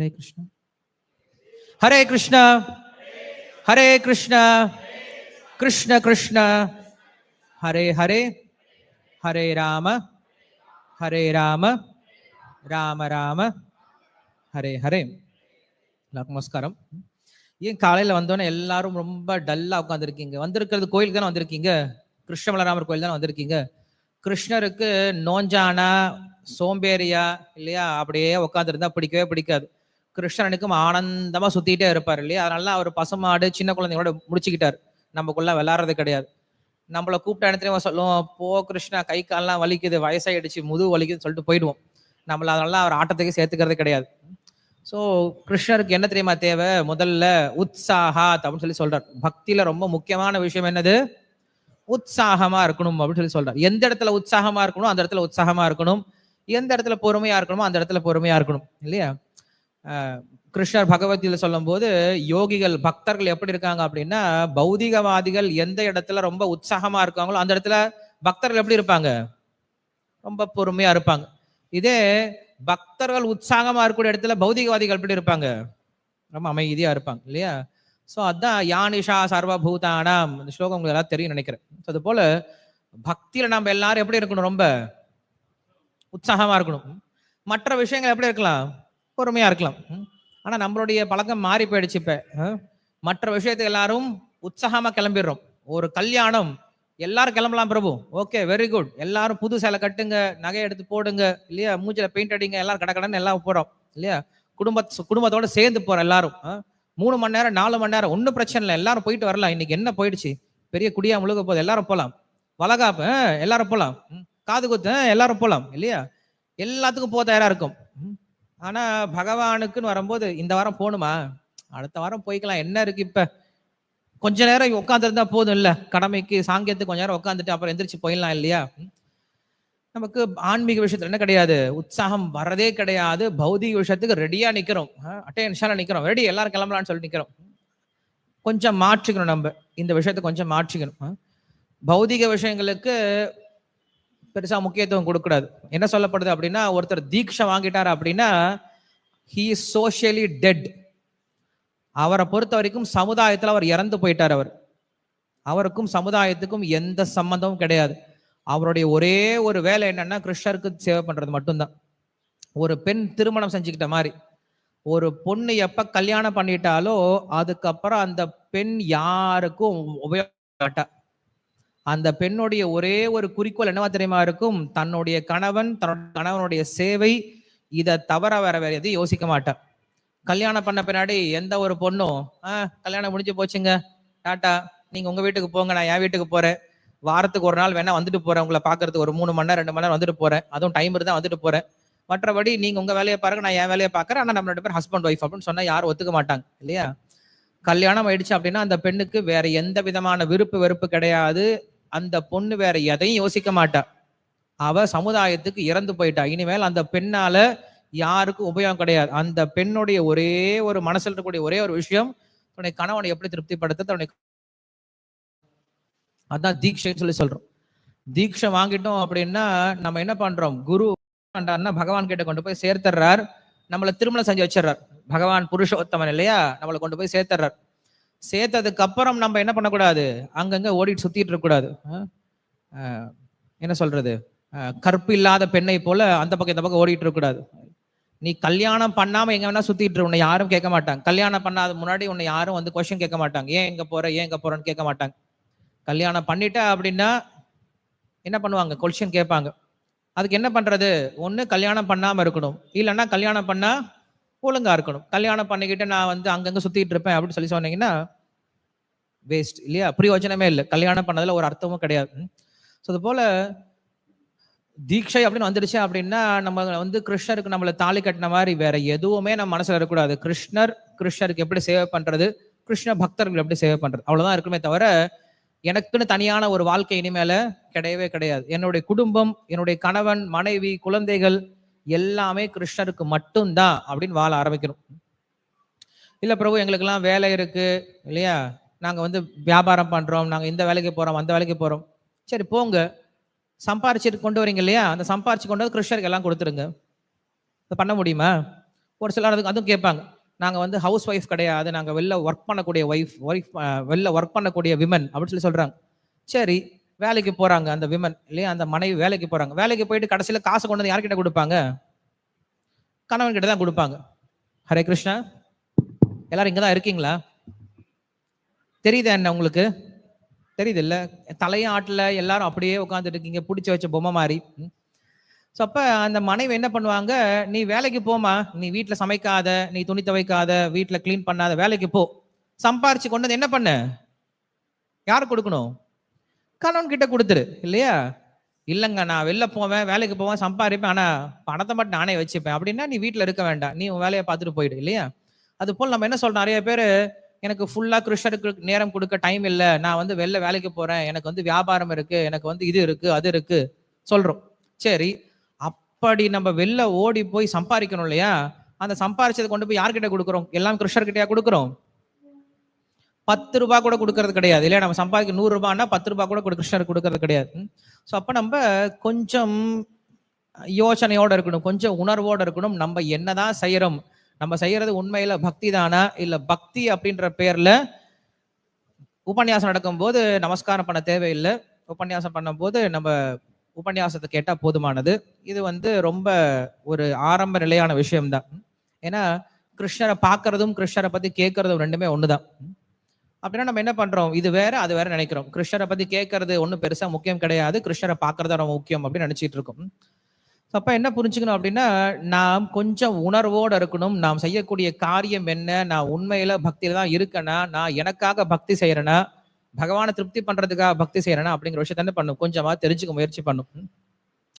ஹரே கிருஷ்ணா. ஹரே கிருஷ்ணா. ஹரே கிருஷ்ணா. கிருஷ்ண கிருஷ்ண. ஹரே ஹரே. ஹரே ராம. ஹரே ராம. ராம ராம. ஹரே ஹரே. எல்லாருக்கும் நமஸ்காரம். ஏன் காலையில வந்தோன்னே எல்லாரும் ரொம்ப டல்லா உட்காந்துருக்கீங்க வந்திருக்கிறது கோயிலுக்கு தானே வந்திருக்கீங்க? கிருஷ்ணமலராமர் கோயில் தானே வந்திருக்கீங்க? கிருஷ்ணருக்கு நோஞ்சானா சோம்பேறியா இல்லையா? அப்படியே உட்காந்துருந்தா பிடிக்கவே பிடிக்காது. கிருஷ்ணனுக்கும் ஆனந்தமா சுத்திட்டே இருப்பார் இல்லையா? அதனால அவர் பசுமாடு சின்ன குழந்தைங்களோட முடிச்சுக்கிட்டார். நமக்குள்ள விளாட்றது கிடையாது. நம்மளை கூப்பிட்ட இடத்துலையும் சொல்லுவோம் போ கிருஷ்ணா கை கால்லாம் வலிக்குது வயசாயிடுச்சு முதுகு வலிக்குதுன்னு சொல்லிட்டு போயிடுவோம். நம்மள அதனால அவர் ஆட்டத்துக்கு சேர்த்துக்கிறது கிடையாது. ஸோ கிருஷ்ணருக்கு என்ன தெரியுமா தேவை? முதல்ல உற்சாகாத் அப்படின்னு சொல்லி சொல்றார். பக்தியில ரொம்ப முக்கியமான விஷயம் என்னது? உற்சாகமா இருக்கணும் அப்படின்னு சொல்லி சொல்றார். எந்த இடத்துல உற்சாகமா இருக்கணும் அந்த இடத்துல உற்சாகமா இருக்கணும். எந்த இடத்துல பொறுமையா இருக்கணுமோ அந்த இடத்துல பொறுமையா இருக்கணும் இல்லையா? கிருஷ்ணர் பகவதியில் சொல்லும் போது யோகிகள் பக்தர்கள் எப்படி இருக்காங்க அப்படின்னா பௌதிகவாதிகள் எந்த இடத்துல ரொம்ப உற்சாகமா இருக்காங்களோ அந்த இடத்துல பக்தர்கள் எப்படி இருப்பாங்க? ரொம்ப பொறுமையா இருப்பாங்க. இதே பக்தர்கள் உற்சாகமா இருக்கக்கூடிய இடத்துல பௌதிகவாதிகள் எப்படி இருப்பாங்க? ரொம்ப அமைதியா இருப்பாங்க இல்லையா? ஸோ அதான் யானிஷா சர்வபூதானாம். இந்த ஸ்லோகம் உங்களுக்கு எல்லாம் தெரியும் நினைக்கிறேன். ஸோ அது போல பக்தியில நம்ம எல்லாரும் எப்படி இருக்கணும்? ரொம்ப உற்சாகமா இருக்கணும். மற்ற விஷயங்கள் எப்படி இருக்கலாம்? பொறுமையாக இருக்கலாம். ஆனால் நம்மளுடைய பழக்கம் மாறி போயிடுச்சு இப்போ. மற்ற விஷயத்துக்கு எல்லாரும் உற்சாகமாக கிளம்பிடுறோம். ஒரு கல்யாணம். எல்லாரும் கிளம்பலாம் பிரபு. ஓகே வெரி குட் எல்லாரும் புது சேலை கட்டுங்க நகை எடுத்து போடுங்க இல்லையா? மூஞ்சில் பெயிண்ட் அடிங்க எல்லாரும் கடை கடன் எல்லாம் போகிறோம் இல்லையா? குடும்ப குடும்பத்தோட சேர்ந்து போகிறோம் எல்லாரும். மூணு மணி நேரம் நாலு மணி நேரம் ஒன்றும் பிரச்சனை இல்லை. எல்லாரும் போயிட்டு வரலாம். இன்னைக்கு என்ன போயிடுச்சு? பெரிய குடியா முழுக போகுது. எல்லாரும் போகலாம் வளகாப்பு எல்லாரும் போகலாம் ம். காது குத்து எல்லாரும் போகலாம் இல்லையா? எல்லாத்துக்கும் போக தயாராக இருக்கும். ம். ஆனா பகவானுக்குன்னு வரும்போது இந்த வாரம் போகணுமா அடுத்த வாரம் போய்க்கலாம். என்ன இருக்கு இப்ப? கொஞ்ச நேரம் உட்காந்துருந்தா போதும் இல்ல கடமைக்கு சாங்கியத்துக்கு கொஞ்ச நேரம் உட்காந்துட்டு அப்புறம் எந்திரிச்சு போயிடலாம் இல்லையா? நமக்கு ஆன்மீக விஷயத்துல என்ன கிடையாது? உற்சாகம் வரதே கிடையாது. பௌதிக விஷயத்துக்கு ரெடியா நிக்கிறோம். அட்டென்ஷனா நிக்கிறோம். ரெடி எல்லாரும் கிளம்பலாம்னு சொல்லி நிக்கிறோம். கொஞ்சம் மாற்றிக்கணும் நம்ம. இந்த விஷயத்தை கொஞ்சம் மாற்றிக்கணும். பௌதிக விஷயங்களுக்கு பெருசா முக்கியத்துவம் கொடுக்கக்கூடாது. என்ன சொல்லப்படுது அப்படின்னா ஒருத்தர் தீட்சை வாங்கிட்டார் அப்படின்னா ஹீ சோஷியலி டெட் அவரை பொறுத்த வரைக்கும் சமுதாயத்தில் அவர் இறந்து போயிட்டார் அவர். அவருக்கும் சமுதாயத்துக்கும் எந்த சம்பந்தமும் கிடையாது. அவருடைய ஒரே ஒரு வேலை என்னன்னா கிருஷ்ணருக்கு சேவை பண்றது மட்டும்தான். ஒரு பெண் திருமணம் செஞ்சுக்கிட்ட மாதிரி. ஒரு பொண்ணு எப்ப கல்யாணம் பண்ணிட்டாலோ அதுக்கப்புறம் அந்த பெண் யாருக்கும் உபயோகப்பட்டா அந்த பெண்ணுடைய ஒரே ஒரு குறிக்கோள் என்னவா தெரியுமா இருக்கும்? தன்னுடைய கணவன் தன்னுடைய கணவனுடைய சேவை இதை தவிர வேற வேற எதையும் யோசிக்க மாட்டேன். கல்யாணம் பண்ண பின்னாடி எந்த ஒரு பொண்ணும் ஆஹ் கல்யாணம் முடிஞ்சு போச்சுங்க. டாட்டா நீங்க உங்க வீட்டுக்கு போங்க நான் என் வீட்டுக்கு போறேன். வாரத்துக்கு ஒரு நாள் வேணா வந்துட்டு போறேன். உங்களை பாக்குறதுக்கு ஒரு மூணு மணி நேரம் ரெண்டு மணி நேரம் வந்துட்டு போறேன். அதுவும் டைம் இருந்தா வந்துட்டு போறேன். மற்றபடி நீங்க உங்க வேலையை பாருங்க நான் என் வேலையை பாக்குறேன் ஆனா நம்ம ரெண்டு பேர் ஹஸ்பண்ட் ஒய்ஃப் அப்படின்னு சொன்னா யாரும் ஒத்துக்க மாட்டாங்க இல்லையா? கல்யாணம் ஆயிடுச்சு அப்படின்னா அந்த பெண்ணுக்கு வேற எந்த விதமான விருப்பு வெறுப்பு கிடையாது. அந்த பொண்ணு வேற எதையும் யோசிக்க மாட்டா. அவ சமுதாயத்துக்கு இறந்து போயிட்டா. இனிமேல் அந்த பெண்ணால யாருக்கும் உபயோகம் கிடையாது. அந்த பெண்ணுடைய ஒரே ஒரு மனசில் இருக்கக்கூடிய ஒரே ஒரு விஷயம் தன்னுடைய கணவனை எப்படி திருப்திப்படுத்த தன்னுடைய அதான் தீட்சைன்னு சொல்லி சொல்றோம். தீட்சை வாங்கிட்டோம் அப்படின்னா நம்ம என்ன பண்றோம்? குரு பண்றாருன்னா பகவான் கிட்ட கொண்டு போய் சேர்த்துறார் நம்மளை திருமணம் செஞ்சு வச்சிடறார். பகவான் புருஷோத்தமன் இல்லையா? நம்மளை கொண்டு போய் சேர்த்துறார் சேர்த்ததுக்கு அப்புறம் நம்ம என்ன பண்ணக்கூடாது? அங்கங்க ஓடிட்டு சுத்திட்டு இருக்கக்கூடாது. என்ன சொல்றது? கற்பு இல்லாத பெண்ணை போல அந்த பக்கம் இந்த பக்கம் ஓடிட்டு இருக்கக்கூடாது. நீ கல்யாணம் பண்ணாம எங்க வேணா சுத்திட்டு உன்னை யாரும் கேட்க மாட்டாங்க. கல்யாணம் பண்ணாத முன்னாடி உன்னை யாரும் வந்து கொஸ்டின் கேட்க மாட்டாங்க. ஏன் எங்க போற? ஏன் எங்க போறன்னு கேட்க மாட்டாங்க. கல்யாணம் பண்ணிட்ட அப்படின்னா என்ன பண்ணுவாங்க? கொஸ்டின் கேட்பாங்க. அதுக்கு என்ன பண்றது? ஒன்று கல்யாணம் பண்ணாம இருக்கணும். இல்லைன்னா கல்யாணம் பண்ணா ஒழுங்கா இருக்கணும். கல்யாணம் பண்ணிக்கிட்டு நான் வந்து அங்கங்க சுத்திட்டு இருப்பேன் அப்படின்னு சொல்லி சொன்னீங்கன்னா வேஸ்ட் இல்லையா? பிரயோஜனமே இல்லை. கல்யாணம் பண்ணதுல ஒரு அர்த்தமும் கிடையாது. ஸோ அது போல தீட்சை அப்படின்னு வந்துடுச்சு அப்படின்னா நம்ம வந்து கிருஷ்ணருக்கு நம்மளை தாலி கட்டின மாதிரி வேற எதுவுமே நம்ம மனசுல இருக்கக்கூடாது. கிருஷ்ணர் கிருஷ்ணருக்கு எப்படி சேவை பண்றது? கிருஷ்ண பக்தர்கள் எப்படி சேவை பண்றது? அவ்வளவுதான் இருக்குமே தவிர எனக்குன்னு தனியான ஒரு வாழ்க்கை இனிமேல கிடையவே கிடையாது. என்னுடைய குடும்பம் என்னுடைய கணவன் மனைவி குழந்தைகள் எல்லாமே கிருஷ்ணருக்கு மட்டும்தான் அப்படின்னு வாழ ஆரம்பிக்கணும். இல்ல பிரபு எங்களுக்கெல்லாம் வேலை இருக்கு இல்லையா? நாங்கள் வந்து வியாபாரம் பண்றோம் நாங்கள் இந்த வேலைக்கு போறோம் அந்த வேலைக்கு போறோம். சரி போங்க. சம்பாரிச்சுட்டு கொண்டு வரீங்க இல்லையா? அந்த சம்பாரிச்சு கொண்டு வந்து கிருஷ்ணருக்கு எல்லாம் கொடுத்துருங்க. இதை பண்ண முடியுமா? ஒரு சிலர் அதுக்கு அதுவும் கேட்பாங்க. நாங்கள் வந்து ஹவுஸ் ஒய்ஃப் கிடையாது நாங்கள் வெளில ஒர்க் பண்ணக்கூடிய ஒய்ஃப் ஒய்ஃப் வெளில ஒர்க் பண்ணக்கூடிய விமன் அப்படின்னு சொல்லி சொல்றாங்க. சரி வேலைக்கு போறாங்க அந்த விமன் இல்லையா? அந்த மனைவி வேலைக்கு போறாங்க. வேலைக்கு போயிட்டு கடைசியில் காசு கொண்டு வந்து யார்கிட்ட கொடுப்பாங்க? கணவன் கிட்ட தான் கொடுப்பாங்க. ஹரே கிருஷ்ணா. எல்லாரும் இங்கே தான் இருக்கீங்களா? தெரியுதா என்ன உங்களுக்கு? தெரியுது இல்லை தலையும் ஆட்டல எல்லாரும் அப்படியே உட்காந்துட்டு இருக்கீங்க பிடிச்சி வச்ச பொம்மை மாதிரி. ஸோ அப்போ அந்த மனைவி என்ன பண்ணுவாங்க? நீ வேலைக்கு போமா நீ வீட்டில் சமைக்காத நீ துணி துவைக்காத வீட்டில் க்ளீன் பண்ணாத வேலைக்கு போ. சம்பாரிச்சு கொண்டு வந்து என்ன பண்ண? யார் கொடுக்கணும்? கணவன் கிட்ட கொடுத்துரு இல்லையா? இல்லைங்க நான் வெளில போவேன் வேலைக்கு போவேன் சம்பாதிப்பேன் ஆனா பணத்தை மட்டும் நானே வச்சுப்பேன். அப்படின்னா நீ வீட்டில் இருக்க வேண்டாம். நீ உன் வேலையை பார்த்துட்டு போயிடு இல்லையா? அது போல் நம்ம என்ன சொல்றோம்? நிறைய பேர் எனக்கு ஃபுல்லா கிருஷ்ணருக்கு நேரம் கொடுக்க டைம் இல்லை. நான் வந்து வெளில வேலைக்கு போறேன் எனக்கு வந்து வியாபாரம் இருக்கு எனக்கு வந்து இது இருக்கு அது இருக்கு சொல்றோம். சரி அப்படி நம்ம வெளில ஓடி போய் சம்பாதிக்கணும் இல்லையா? அந்த சம்பாரிச்சதை கொண்டு போய் யார்கிட்ட கொடுக்குறோம்? எல்லாம் கிருஷ்ணர்கிட்டயா கொடுக்குறோம்? பத்து ரூபாய் கூட கொடுக்கறது கிடையாது. இல்லையா? நம்ம சம்பாதிக்க நூறு ரூபான்னா பத்து ரூபாய் கூட கொடு- கிருஷ்ணருக்கு கொடுக்கறது கிடையாது. ஸோ அப்போ நம்ம கொஞ்சம் யோசனையோடு இருக்கணும். கொஞ்சம் உணர்வோடு இருக்கணும். நம்ம என்னதான் செய்கிறோம் நம்ம செய்யறது உண்மையில பக்தி தானா இல்லை பக்தி அப்படின்ற பேர்ல உபன்யாசம் நடக்கும்போது நமஸ்காரம் பண்ண தேவையில்லை. உபன்யாசம் பண்ணும்போது நம்ம உபன்யாசத்தை கேட்டால் போதுமானது. இது வந்து ரொம்ப ஒரு ஆரம்ப நிலையான விஷயம்தான். ஏன்னா கிருஷ்ணரை பார்க்கறதும் கிருஷ்ணரை பற்றி கேட்கறதும் ரெண்டுமே ஒன்று தான் அப்படின்னா நம்ம என்ன பண்றோம்? இது வேற அது வேற நினைக்கிறோம். கிருஷ்ணரை பத்தி கேட்கறது ஒன்றும் பெருசா முக்கியம் கிடையாது. கிருஷ்ணரை பார்க்கறது ரொம்ப முக்கியம் அப்படின்னு நினைச்சிட்டு இருக்கோம். அப்ப என்ன புரிஞ்சுக்கணும் அப்படின்னா நாம் கொஞ்சம் உணர்வோட இருக்கணும். நாம் செய்யக்கூடிய காரியம் என்ன? நான் உண்மையில பக்தியில தான் இருக்கேனா? நான் எனக்காக பக்தி செய்யறேனா? பகவானை திருப்தி பண்றதுக்காக பக்தி செய்யறேனா? அப்படிங்கிற விஷயத்த என்ன பண்ணும்? கொஞ்சமா தெரிஞ்சுக்க முயற்சி பண்ணும்.